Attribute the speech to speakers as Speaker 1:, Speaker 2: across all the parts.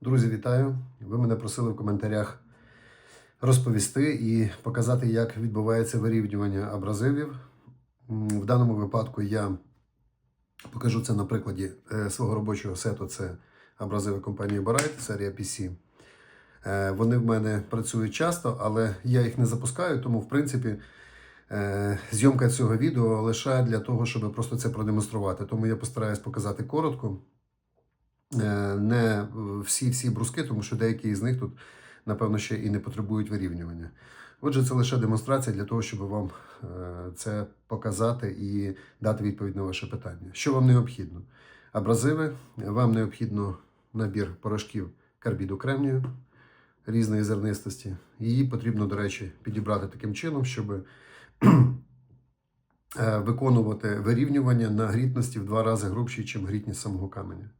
Speaker 1: Друзі, вітаю! Ви мене просили в коментарях розповісти і показати, як відбувається вирівнювання абразивів. В даному випадку я покажу це на прикладі е, свого робочого сету. Це абразиви компанії Borite, серія PC. Е, Вони в мене працюють часто, але я їх не запускаю, тому, в принципі, е, зйомка цього відео лише для того, щоб просто це продемонструвати. Тому я постараюсь показати коротко. Е, не всі всі бруски, тому що деякі з них тут, напевно, ще і не потребують вирівнювання. Отже, це лише демонстрація для того, щоб вам е, це показати і дати відповідь на ваше питання. Що вам необхідно? Абразиви, вам необхідно набір порошків карбіду кремнію різної зернистості. Її потрібно, до речі, підібрати таким чином, щоб е, виконувати вирівнювання на грітності в два рази грубші, ніж грітність самого каменя.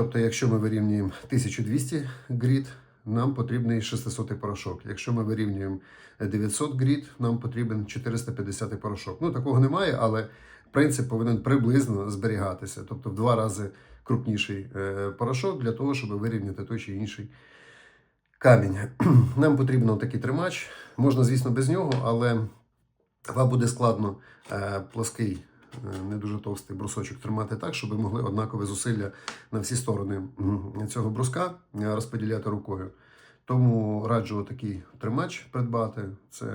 Speaker 1: Тобто, якщо ми вирівнюємо 1200 гріт, нам потрібний 600 порошок. Якщо ми вирівнюємо 900 гріт, нам потрібен 450 порошок. Ну, такого немає, але принцип повинен приблизно зберігатися. Тобто в два рази крупніший е, порошок для того, щоб вирівняти той чи інший камінь. Нам потрібен такий тримач. Можна, звісно, без нього, але вам буде складно е, плоский не дуже товстий брусочок тримати так, щоб могли однакове зусилля на всі сторони цього бруска е, розподіляти рукою. Тому раджу такий тримач придбати. Це,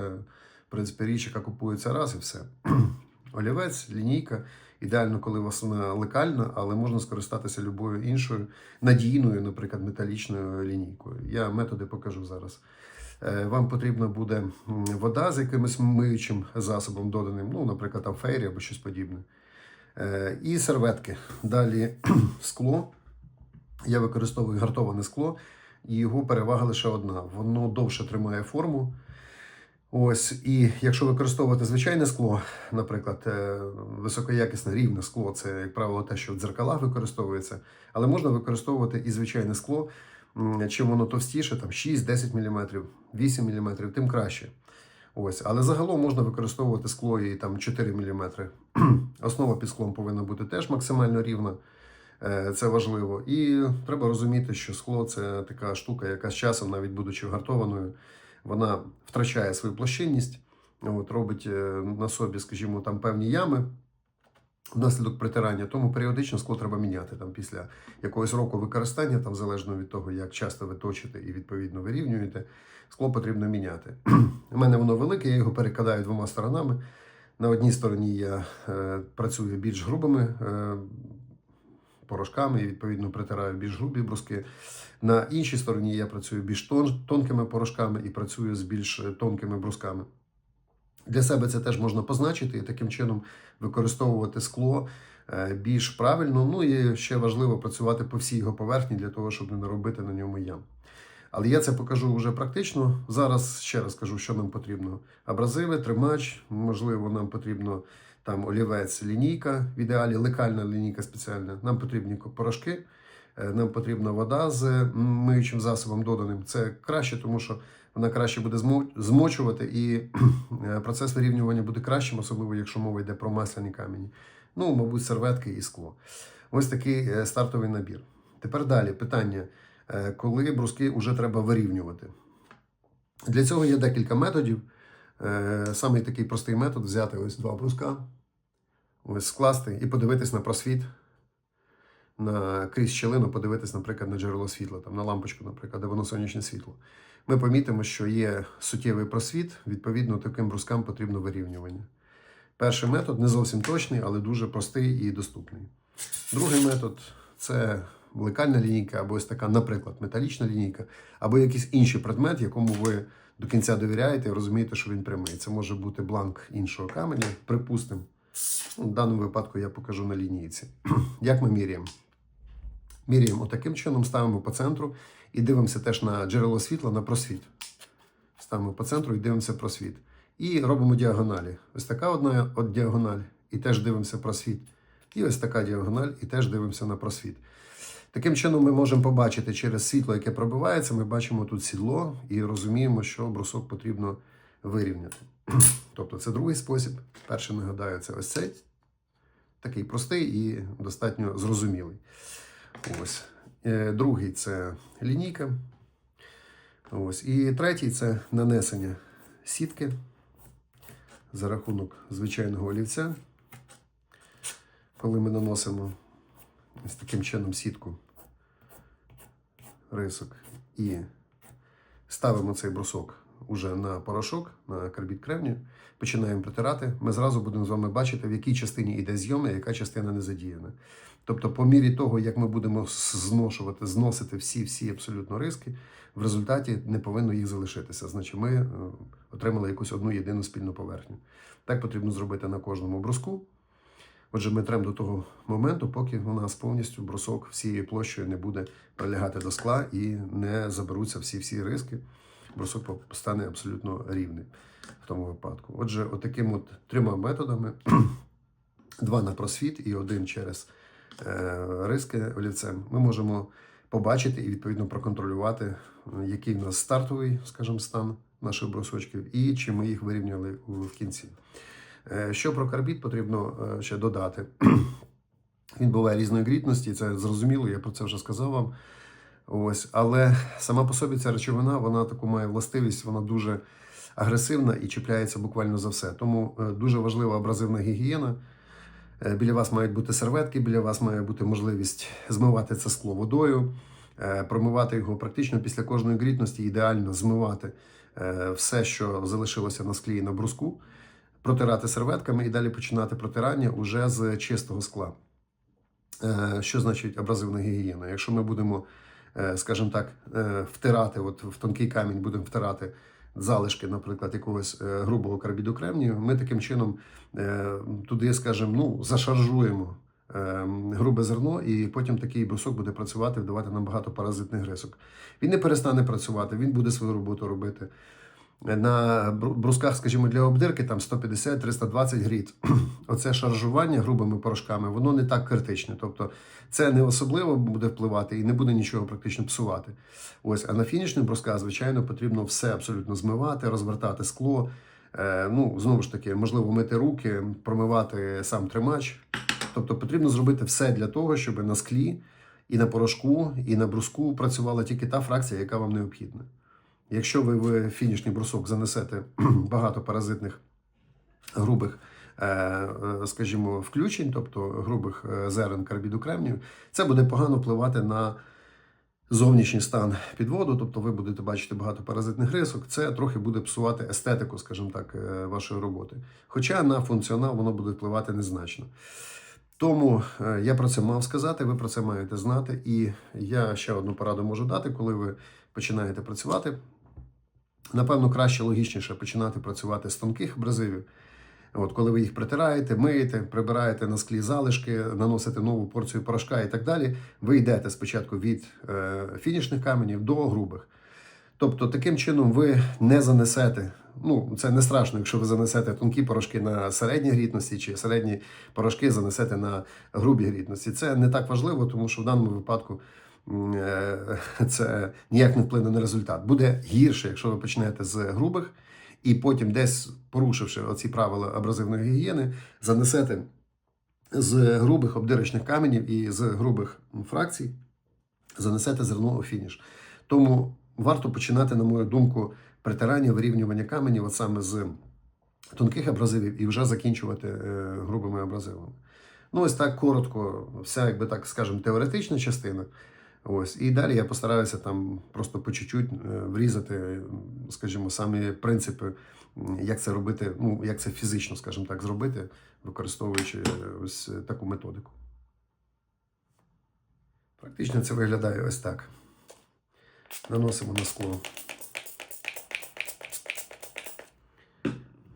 Speaker 1: в принципі, річ, яка купується раз і все. Олівець, лінійка. Ідеально, коли вона лекальна, але можна скористатися любою іншою надійною, наприклад, металічною лінійкою. Я методи покажу зараз. Е, Вам потрібна буде вода з якимось миючим засобом доданим, ну, наприклад, там фейрі або щось подібне. Е, І серветки. Далі скло. Я використовую гартоване скло, і його перевага лише одна. Воно довше тримає форму. Ось, і якщо використовувати звичайне скло, наприклад, е, високоякісне рівне скло, це, як правило, те, що в дзеркалах використовується, але можна використовувати і звичайне скло. Чим воно товстіше, там 6-10 мм, 8 мм, тим краще. Ось, але загалом можна використовувати скло і там 4 мм. Основа під склом повинна бути теж максимально рівна. Е, Це важливо. І треба розуміти, що скло це така штука, яка з часом, навіть будучи гартованою, вона втрачає свою площинність, от, робить е, на собі, скажімо, там певні ями внаслідок притирання. Тому періодично скло треба міняти там після якогось року використання, там залежно від того, як часто ви точите і відповідно вирівнюєте, скло потрібно міняти. У мене воно велике, я його перекладаю двома сторонами. На одній стороні я е, працюю більш грубими е, порошками і відповідно притираю більш грубі бруски. На іншій стороні я працюю більш тон, тонкими порошками і працюю з більш е, тонкими брусками. Для себе це теж можна позначити і таким чином використовувати скло е, більш правильно. Ну і ще важливо працювати по всій його поверхні для того, щоб не наробити на ньому ям. Але я це покажу вже практично. Зараз ще раз кажу, що нам потрібно: абразиви, тримач, можливо, нам потрібно там олівець, лінійка, в ідеалі лекальна лінійка спеціальна. Нам потрібні порошки, е, нам потрібна вода з миючим засобом доданим. Це краще, тому що вона краще буде змочувати, і е, процес вирівнювання буде кращим, особливо якщо мова йде про масляні камені. Ну, мабуть, серветки і скло. Ось такий е, стартовий набір. Тепер далі питання, е, коли бруски вже треба вирівнювати. Для цього є декілька методів. Самий такий простий метод взяти ось два бруска, ось скласти і подивитись на просвіт, на крізь щелину, подивитись, наприклад, на джерело світла, там, на лампочку, наприклад, де воно сонячне світло. Ми помітимо, що є суттєвий просвіт, відповідно, таким брускам потрібно вирівнювання. Перший метод не зовсім точний, але дуже простий і доступний. Другий метод це лекальна лінійка, або ось така, наприклад, металічна лінійка, або якийсь інший предмет, якому ви до кінця довіряєте і розумієте, що він прямий. Це може бути бланк іншого каменя, припустимо. В даному випадку я покажу на лінійці. Як ми міряємо? Міряємо таким чином, ставимо по центру і дивимося теж на джерело світла, на просвіт. Ставимо по центру і дивимося просвіт. І робимо діагоналі. Ось така одна от діагональ, і теж дивимося просвіт. І ось така діагональ, і теж дивимося на просвіт. Таким чином, ми можемо побачити через світло, яке пробивається, ми бачимо тут сідло і розуміємо, що брусок потрібно вирівняти. Тобто це другий спосіб. Перший нагадаю, це ось цей. Такий простий і достатньо зрозумілий. Ось. Е, Другий це лінійка. Ось. І третій це нанесення сітки за рахунок звичайного олівця. Коли ми наносимо ось таким чином сітку рисок і ставимо цей брусок уже на порошок, на карбід кремнію, починаємо притирати, ми зразу будемо з вами бачити, в якій частині йде зйом, а яка частина не задіяна. Тобто, по мірі того, як ми будемо зношувати, зносити всі-всі абсолютно риски, в результаті не повинно їх залишитися. Значить, ми е, отримали якусь одну єдину спільну поверхню. Так потрібно зробити на кожному бруску. Отже, ми тремо до того моменту, поки у нас повністю брусок всією площею не буде прилягати до скла і не заберуться всі-всі риски. Брусок стане абсолютно рівним в тому випадку. Отже, отаким от трьома методами: два на просвіт і один через риски олівцем, ми можемо побачити і відповідно проконтролювати, е, який в нас стартовий, скажімо, стан наших брусочків, і чи ми їх вирівняли в кінці. Е, Що про карбід потрібно е, ще додати? Він буває різної грітності, це зрозуміло, я про це вже сказав вам. Ось, але сама по собі ця речовина, вона таку має властивість, вона дуже агресивна і чіпляється буквально за все. Тому е, дуже важлива абразивна гігієна. Е, Біля вас мають бути серветки, біля вас має бути можливість змивати це скло водою, е, промивати його практично після кожної грітності, ідеально змивати е, все, що залишилося на склі і на бруску, протирати серветками і далі починати протирання уже з чистого скла. Що значить абразивна гігієна? Якщо ми будемо, скажімо так, втирати, от в тонкий камінь будемо втирати залишки, наприклад, якогось е, грубого карбіду кремнію, ми таким чином е, туди, скажімо, ну, зашаржуємо е, грубе зерно, і потім такий брусок буде працювати, вдавати нам багато паразитних грисок. Він не перестане працювати, він буде свою роботу робити. На брусках, скажімо, для обдирки там 150-320 гріт. Оце шаржування грубими порошками, воно не так критичне. Тобто це не особливо буде впливати і не буде нічого практично псувати. Ось, а на фінішних брусках, звичайно, потрібно все абсолютно змивати, розвертати скло. Е, ну, знову ж таки, можливо, мити руки, промивати сам тримач. Тобто потрібно зробити все для того, щоб на склі і на порошку, і на бруску працювала тільки та фракція, яка вам необхідна. Якщо ви в фінішний брусок занесете багато паразитних грубих, е, е, скажімо, включень, тобто грубих е, зерен карбіду кремнію, це буде погано впливати на зовнішній стан підводу, тобто ви будете бачити багато паразитних рисок, це трохи буде псувати естетику, скажімо так, вашої роботи. Хоча на функціонал воно буде впливати незначно. Тому я про це мав сказати, ви про це маєте знати. І я ще одну пораду можу дати, коли ви починаєте працювати. Напевно, краще логічніше починати працювати з тонких абразивів. От, коли ви їх притираєте, миєте, прибираєте на склі залишки, наносите нову порцію порошка і так далі, ви йдете спочатку від е, фінішних каменів до грубих. Тобто, таким чином ви не занесете. Ну, це не страшно, якщо ви занесете тонкі порошки на середній грітності, чи середні порошки занесете на грубі грітності. Це не так важливо, тому що в даному випадку це ніяк не вплине на результат. Буде гірше, якщо ви почнете з грубих, і потім, десь порушивши оці правила абразивної гігієни, занесете з грубих обдирочних каменів і з грубих фракцій, занесете зерно у фініш. Тому варто починати, на мою думку, притирання, вирівнювання каменів, от саме з тонких абразивів, і вже закінчувати е, грубими абразивами. Ну, ось так коротко, вся, якби так скажемо, теоретична частина. Ось, і далі я постараюся там просто по чуть-чуть е, врізати, скажімо, самі принципи, як це робити, ну, як це фізично, скажімо так, зробити, використовуючи е, ось таку методику. Практично це виглядає ось так. Наносимо на скло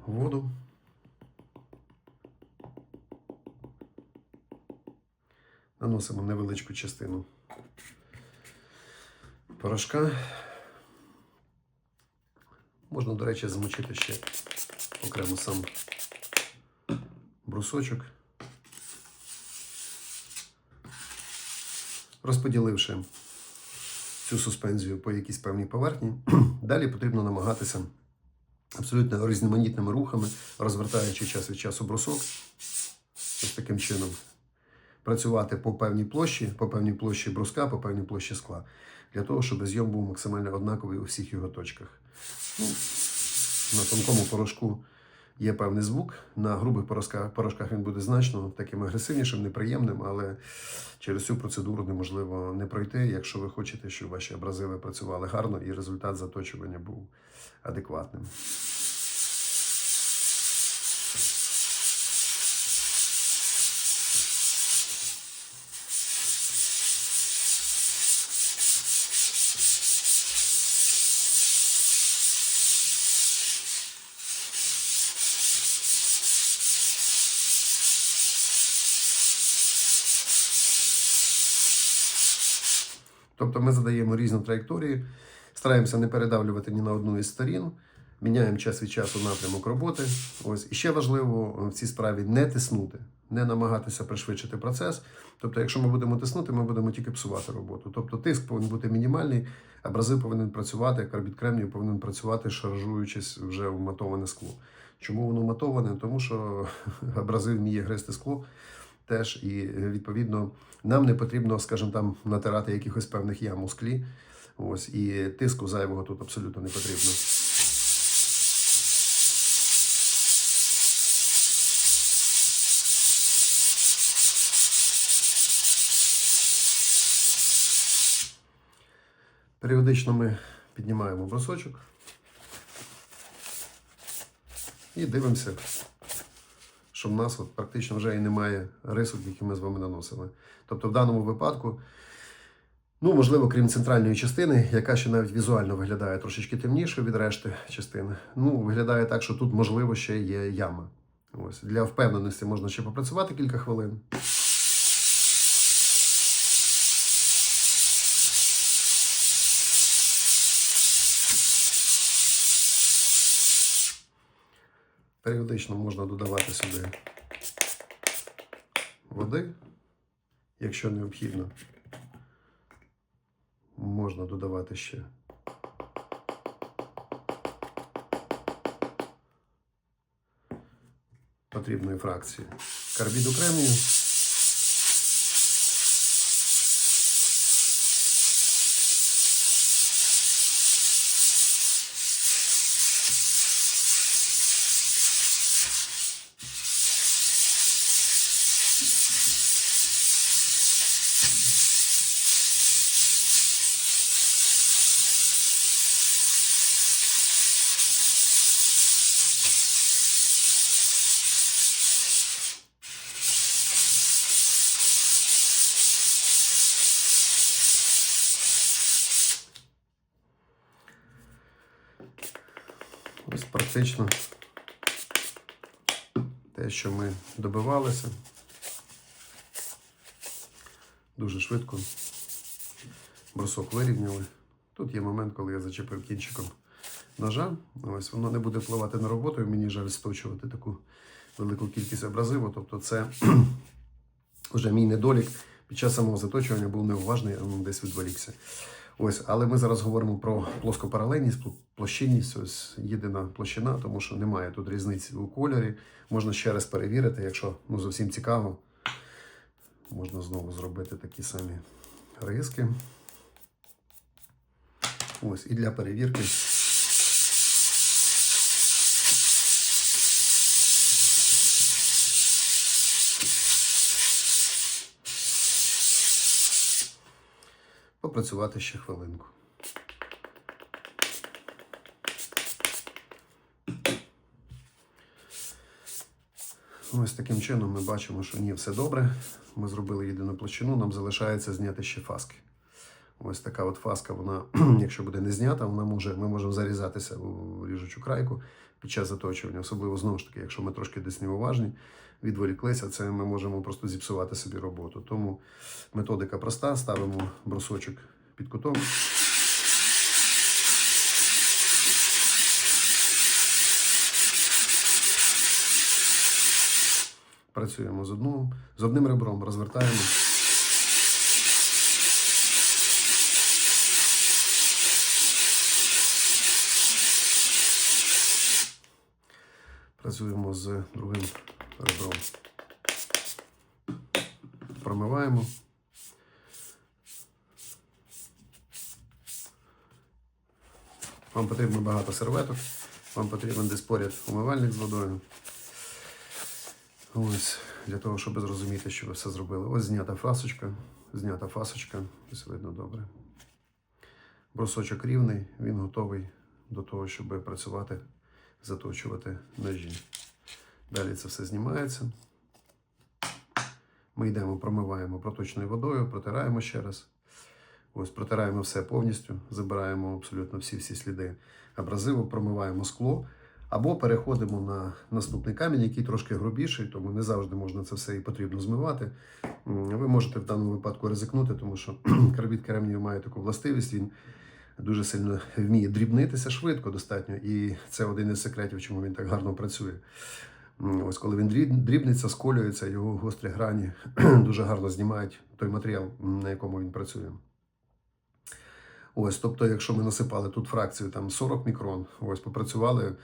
Speaker 1: воду. Наносимо невеличку частину порошка. Можна, до речі, замочити ще окремо сам брусочок. Розподіливши цю суспензію по якійсь певній поверхні, далі потрібно намагатися абсолютно різноманітними рухами, розвертаючи час від часу брусок, ось таким чином, працювати по певній площі, по певній площі бруска, по певній площі скла, для того, щоб зйом був максимально однаковий у всіх його точках. Ну, на тонкому порошку є певний звук. На грубих порошках, він буде значно таким агресивнішим, неприємним, але через цю процедуру неможливо не пройти, якщо ви хочете, щоб ваші абразиви працювали гарно і результат заточування був адекватним. Тобто ми задаємо різні траєкторії, стараємося не передавлювати ні на одну із сторін, міняємо час від часу напрямок роботи. Ось і ще важливо в цій справі не тиснути, не намагатися пришвидшити процес. Тобто, якщо ми будемо тиснути, ми будемо тільки псувати роботу. Тобто тиск повинен бути мінімальний, абразив повинен працювати, карбід кремнію повинен працювати, шаржуючись вже в матоване скло. Чому воно матоване? Тому що абразив вміє гризти скло теж, і відповідно нам не потрібно, скажімо, там натирати якихось певних ям у склі. Ось і тиску зайвого тут абсолютно не потрібно. Періодично ми піднімаємо брусочок і дивимося, що в нас от практично вже і немає рисок, які ми з вами наносили. Тобто в даному випадку, ну, можливо, крім центральної частини, яка ще навіть візуально виглядає трошечки темніше від решти частини, ну, виглядає так, що тут, можливо, ще є яма. Ось Для впевненості можна ще попрацювати кілька хвилин. Періодично можна додавати сюди води, якщо необхідно. Можна додавати ще. Потрібної фракції карбіду кремнію. Ось практично те, що ми добивалися. Дуже швидко брусок вирівняли. Тут є момент, коли я зачепив кінчиком ножа. Ось воно не буде впливати на роботу, мені жаль сточувати таку велику кількість абразиву. Тобто, це вже мій недолік. Під час самого заточування був неуважний, а ну, десь відволікся. Ось, але ми зараз говоримо про плоскопаралельність, площинність. Ось єдина площина, тому що немає тут різниці у кольорі. Можна ще раз перевірити, якщо ну, зовсім цікаво. Можна знову зробити такі самі риски. Ось, і для перевірки. Попрацювати ще хвилинку. Ось таким чином ми бачимо, що ні, все добре. Ми зробили єдину площину, нам залишається зняти ще фаски. Ось така от фаска, вона, якщо буде не знята, вона може, ми можемо зарізатися у ріжучу крайку під час заточування. Особливо знову ж таки, якщо ми трошки десь неуважні, відволіклися, це ми можемо просто зіпсувати собі роботу. Тому методика проста: ставимо брусочок під кутом. Працюємо з одним, з одним ребром, розвертаємо. Працюємо з другим ребром. промиваємо. Вам потрібно багато серветок, вам потрібен десь поряд умивальник з водою. Ось, для того, щоб зрозуміти, що ви все зробили. Ось знята фасочка, знята фасочка, ось видно добре. Брусочок рівний, він готовий до того, щоб працювати, заточувати ножі. Далі це все знімається. Ми йдемо, промиваємо проточною водою, протираємо ще раз. Ось протираємо все повністю, забираємо абсолютно всі-всі сліди абразиву, промиваємо скло. Або переходимо на наступний камінь, який трошки грубіший, тому не завжди можна це все і потрібно змивати. Ви можете в даному випадку ризикнути, тому що карбід кремнію має таку властивість, він дуже сильно вміє дрібнитися швидко достатньо, і це один із секретів, чому він так гарно працює. Ось коли він дрібниться, сколюється, його гострі грані дуже гарно знімають той матеріал, на якому він працює. Ось, тобто, якщо ми насипали тут фракцію там 40 мікрон, ось попрацювали,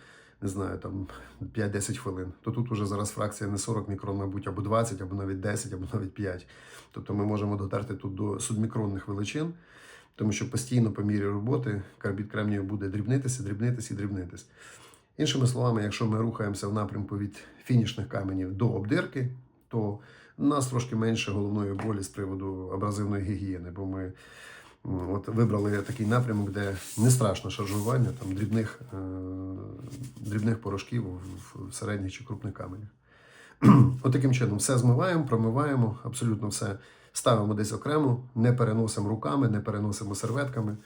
Speaker 1: не знаю, там 5-10 хвилин, то тут уже зараз фракція не 40 мікрон, мабуть, або 20, або навіть 10, або навіть 5. Тобто ми можемо дотерти тут до субмікронних величин, тому що постійно по мірі роботи карбід кремнію буде дрібнитися, дрібнитися і дрібнитись. Іншими словами, якщо ми рухаємося в напрямку від фінішних каменів до обдирки, то у нас трошки менше головної болі з приводу абразивної гігієни, бо ми от вибрали такий напрямок, де не страшно шаржування там, дрібних, е, дрібних порошків в середніх чи крупних каменях. От таким чином все змиваємо, промиваємо, абсолютно все ставимо десь окремо, не переносимо руками, не переносимо серветками.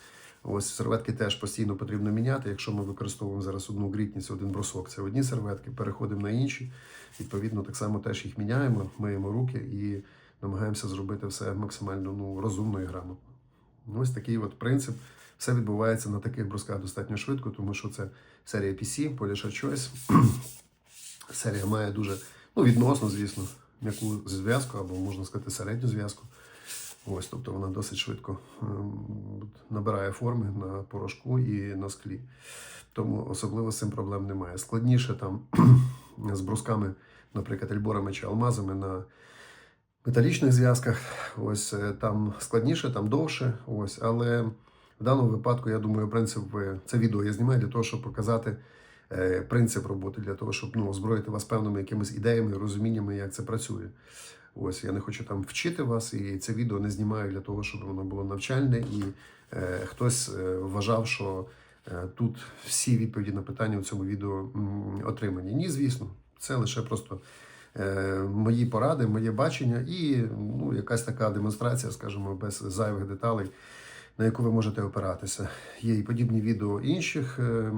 Speaker 1: Ось серветки теж постійно потрібно міняти. Якщо ми використовуємо зараз одну грітність, один брусок, це одні серветки, переходимо на інші. Відповідно, так само теж їх міняємо, миємо руки і намагаємося зробити все максимально ну, розумно і грамотно. Ось такий от принцип. Все відбувається на таких брусках достатньо швидко, тому що це серія PC, Polisher Choice. Серія має дуже, ну, відносно, звісно, м'яку зв'язку, або можна сказати, середню зв'язку. Ось, тобто вона досить швидко ем, набирає форми на порошку і на склі. Тому особливо з цим проблем немає. Складніше там з брусками, наприклад, ельборами чи алмазами на металічних зв'язках. Ось е, там складніше, там довше. Ось, але в даному випадку, я думаю, принцип це відео я знімаю для того, щоб показати принцип роботи, для того, щоб ну, озброїти вас певними якимись ідеями, розуміннями, як це працює. Ось я не хочу там вчити вас, і це відео не знімаю для того, щоб воно було навчальне, і е, хтось е, вважав, що е, тут всі відповіді на питання у цьому відео м, отримані. Ні, звісно, це лише просто е, мої поради, моє бачення і ну, якась така демонстрація, скажімо, без зайвих деталей, на яку ви можете опиратися. Є і подібні відео інших е,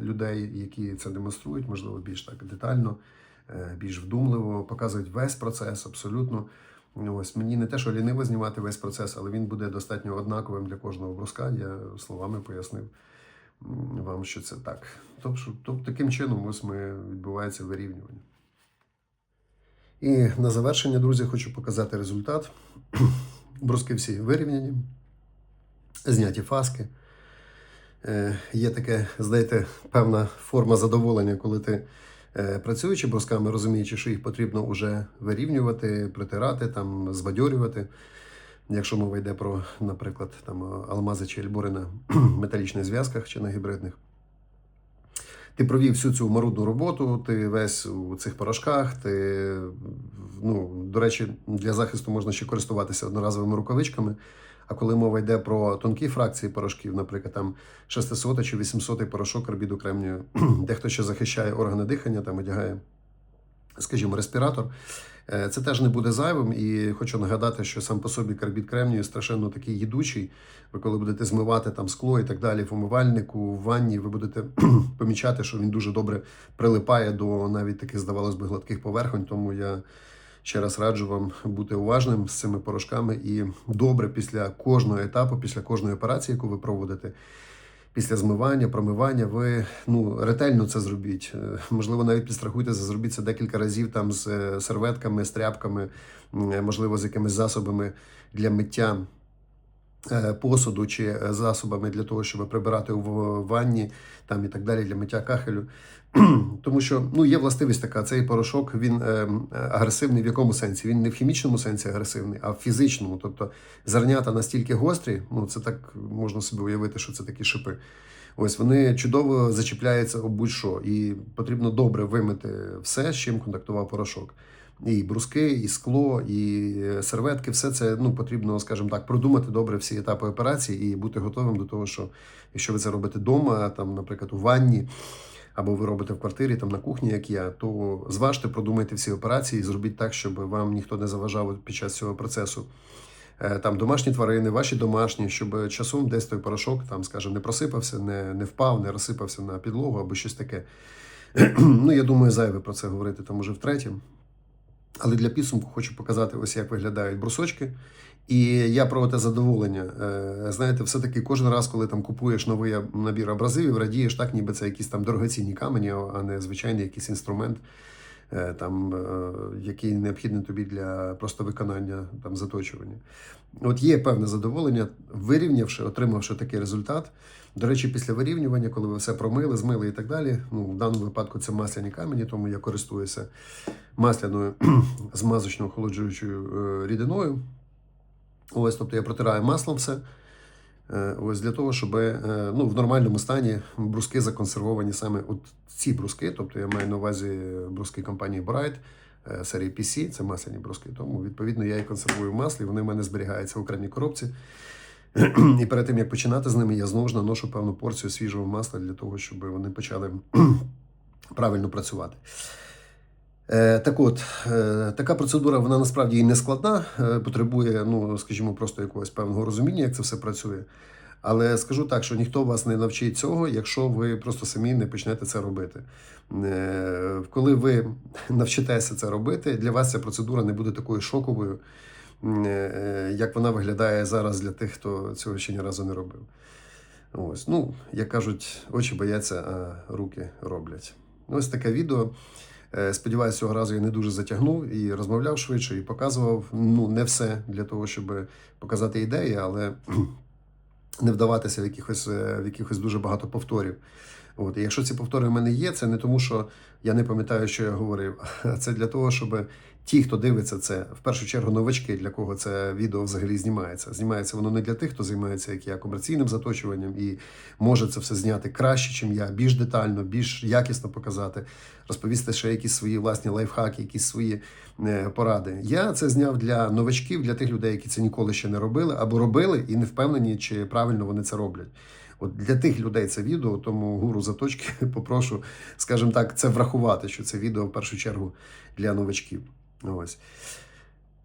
Speaker 1: людей, які це демонструють, можливо, більш так детально, е, більш вдумливо, показують весь процес абсолютно. Ось мені не те, що ліниво знімати весь процес, але він буде достатньо однаковим для кожного бруска. Я словами пояснив вам, що це так. Тобто, тобто таким чином ось ми відбувається вирівнювання. І на завершення, друзі, хочу показати результат. Бруски всі вирівняні, зняті фаски. Е, Є таке, знаєте, певна форма задоволення, коли ти е, працюючи брусками, розуміючи, що їх потрібно вже вирівнювати, притирати, там, збадьорювати. Якщо мова йде про, наприклад, там, алмази чи ельбори на металічних зв'язках чи на гібридних. Ти провів всю цю марудну роботу, ти весь у цих порошках. Ти, ну, до речі, для захисту можна ще користуватися одноразовими рукавичками. А коли мова йде про тонкі фракції порошків, наприклад, там 600 чи 800 порошок карбіду кремнію, дехто ще захищає органи дихання, там одягає, скажімо, респіратор. Е, Це теж не буде зайвим, і хочу нагадати, що сам по собі карбід кремнію страшенно такий їдучий. Ви коли будете змивати там скло і так далі в умивальнику, в ванні, ви будете помічати, що він дуже добре прилипає до навіть таких, здавалось би, гладких поверхонь. Тому я ще раз раджу вам бути уважним з цими порошками і добре після кожного етапу, після кожної операції, яку ви проводите. Після змивання, промивання, ви ну ретельно це зробіть. Е, Можливо, навіть підстрахуйтеся, зробіть це декілька разів там з е, серветками, з тряпками, е, можливо, з якимись засобами для миття посуду чи е, засобами для того, щоб прибирати в ванні там і так далі для миття кахелю. Тому що ну, є властивість така, цей порошок він е, агресивний в якому сенсі? Він не в хімічному сенсі агресивний, а в фізичному. Тобто зернята настільки гострі, ну це так можна собі уявити, що це такі шипи. Ось вони чудово зачіпляються об будь-що, і потрібно добре вимити все, з чим контактував порошок. І бруски, і скло, і серветки, все це ну потрібно, скажімо так, продумати добре всі етапи операції і бути готовим до того, що якщо ви це робите вдома, там, наприклад, у ванні, або ви робите в квартирі, там на кухні, як я, то зважте, продумайте всі операції і зробіть так, щоб вам ніхто не заважав під час цього процесу. Е, Там домашні тварини, ваші домашні, щоб часом десь той порошок, там, скажімо, не просипався, не, не впав, не розсипався на підлогу або щось таке. ну, я думаю, зайве про це говорити там уже втретє. Але для підсумку хочу показати, ось як виглядають брусочки. І я про те задоволення. Е, Знаєте, все-таки кожен раз, коли там купуєш новий набір абразивів, радієш так, ніби це якісь там дорогоцінні камені, а не звичайний якийсь інструмент, е, там, е, який необхідний тобі для просто виконання там, заточування. От є певне задоволення, вирівнявши, отримавши такий результат. До речі, після вирівнювання, коли ви все промили, змили і так далі. Ну, в даному випадку це масляні камені, тому я користуюся масляною змазочно охолоджуючою е, рідиною. Ось, тобто я протираю маслом все. Е, Ось для того, щоб е, ну, в нормальному стані бруски законсервовані саме от ці бруски. Тобто я маю на увазі бруски компанії Bright серії PC, це масляні бруски. Тому відповідно я їх консервую в маслі, вони в мене зберігаються в окремій коробці. І перед тим як починати з ними, я знову ж наношу певну порцію свіжого масла для того, щоб вони почали правильно працювати. Е, Так от, е, така процедура, вона насправді і не складна, е, потребує, ну, скажімо, просто якогось певного розуміння, як це все працює. Але скажу так, що ніхто вас не навчить цього, якщо ви просто самі не почнете це робити. Коли ви навчитеся це робити, для вас ця процедура не буде такою шоковою, як вона виглядає зараз для тих, хто цього ще ні разу не робив. Ось, ну, як кажуть, очі бояться, а руки роблять. Ось таке відео. Е, Сподіваюся, цього разу я не дуже затягнув і розмовляв швидше, і показував ну не все для того, щоб показати ідеї, але не вдаватися в якихось, е, в якихось дуже багато повторів. От, і якщо ці повтори в мене є, це не тому, що я не пам'ятаю, що я говорив, а це для того, щоб ті, хто дивиться це, в першу чергу новачки, для кого це відео взагалі знімається. Знімається воно не для тих, хто займається як я комерційним заточуванням і може це все зняти краще, ніж я, більш детально, більш якісно показати, розповісти ще якісь свої власні лайфхаки, якісь свої е, поради. Я це зняв для новачків, для тих людей, які це ніколи ще не робили, або робили і не впевнені, чи правильно вони це роблять. От для тих людей це відео, тому гуру заточки попрошу, скажімо так, це врахувати, що це відео в першу чергу для новачків. Ось.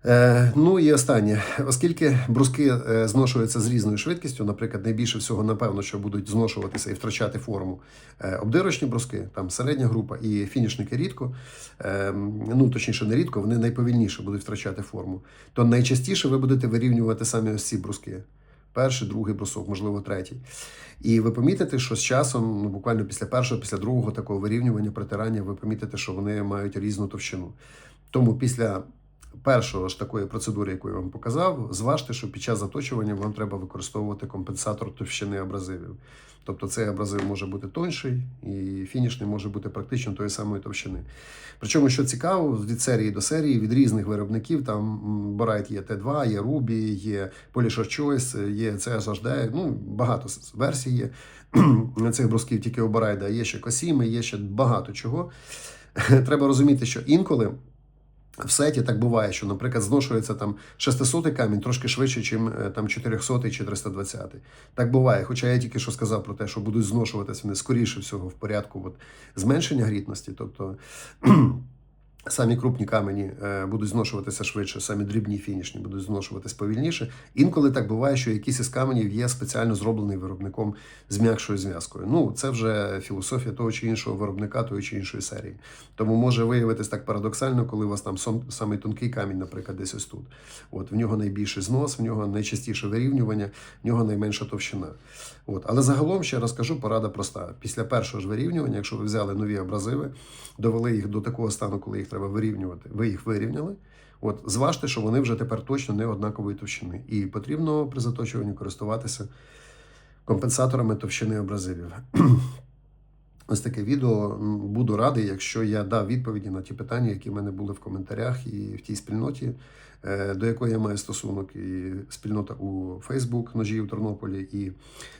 Speaker 1: Е, ну і останнє, оскільки бруски е, зношуються з різною швидкістю, наприклад, найбільше всього, напевно, що будуть зношуватися і втрачати форму е, обдирочні бруски, там середня група і фінішники рідко, е, ну точніше, не рідко, вони найповільніше будуть втрачати форму. То найчастіше ви будете вирівнювати самі ось ці бруски. Перший, другий брусок, можливо, третій. І ви помітите, що з часом, ну буквально після першого, після другого такого вирівнювання, притирання, ви помітите, що вони мають різну товщину. Тому після першого ж такої процедури, яку я вам показав, зважте, що під час заточування вам треба використовувати компенсатор товщини абразивів. Тобто цей абразив може бути тонший, і фінішний може бути практично тої самої товщини. Причому, що цікаво, від серії до серії, від різних виробників, там Борайт є Т2, є Ruby, є Polisher Choice, є CSHD, ну багато версій є цих брусків, тільки у Борайда, є ще Косіми, є ще багато чого. Треба розуміти, що інколи. В сеті так буває, що, наприклад, зношується там 600 камінь трошки швидше, ніж там 400 чи 320. Так буває. Хоча я тільки що сказав про те, що будуть зношуватися вони скоріше всього в порядку от, зменшення грітності. Тобто самі крупні камені е, будуть зношуватися швидше, самі дрібні фінішні будуть зношуватися повільніше. Інколи так буває, що якийсь із каменів є спеціально зроблений виробником з м'якшою зв'язкою. Ну, це вже філософія того чи іншого виробника, тої чи іншої серії. Тому може виявитись так парадоксально, коли у вас там сам, самий тонкий камінь, наприклад, десь ось тут. От в нього найбільший знос, в нього найчастіше вирівнювання, в нього найменша товщина. От. Але загалом ще раз кажу, порада проста. Після першого ж вирівнювання, якщо ви взяли нові абразиви, довели їх до такого стану, коли їх треба вирівнювати, ви їх вирівняли. От зважте, що вони вже тепер точно не однакової товщини. І потрібно при заточуванні користуватися компенсаторами товщини абразивів. Ось таке відео. Буду радий, якщо я дав відповіді на ті питання, які в мене були в коментарях і в тій спільноті, е, до якої я маю стосунок, і спільнота у Фейсбук ножі у Тернополі, і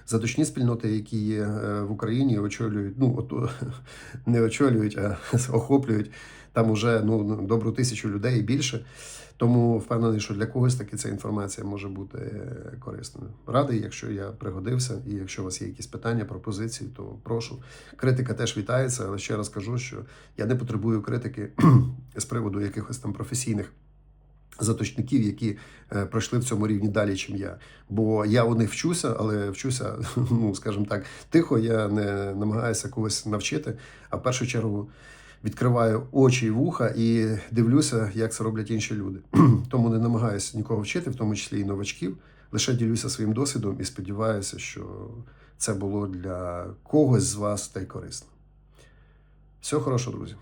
Speaker 1: заточні спільноти, які є е, в Україні, очолюють, ну от не очолюють, а охоплюють там уже ну добру тисячу людей і більше. Тому впевнений, що для когось таки ця інформація може бути е, корисною. Радий, якщо я пригодився, і якщо у вас є якісь питання, пропозиції, то прошу. Критика теж вітається, але ще раз кажу, що я не потребую критики з приводу якихось там професійних. Заточників, які е, пройшли в цьому рівні далі, чим я. Бо я у них вчуся, але вчуся, ну скажімо так, тихо. Я не намагаюся когось навчити, а в першу чергу відкриваю очі і вуха і дивлюся, як це роблять інші люди. Тому не намагаюся нікого вчити, в тому числі і новачків. Лише ділюся своїм досвідом і сподіваюся, що це було для когось з вас та й корисно. Всього хорошого, друзі.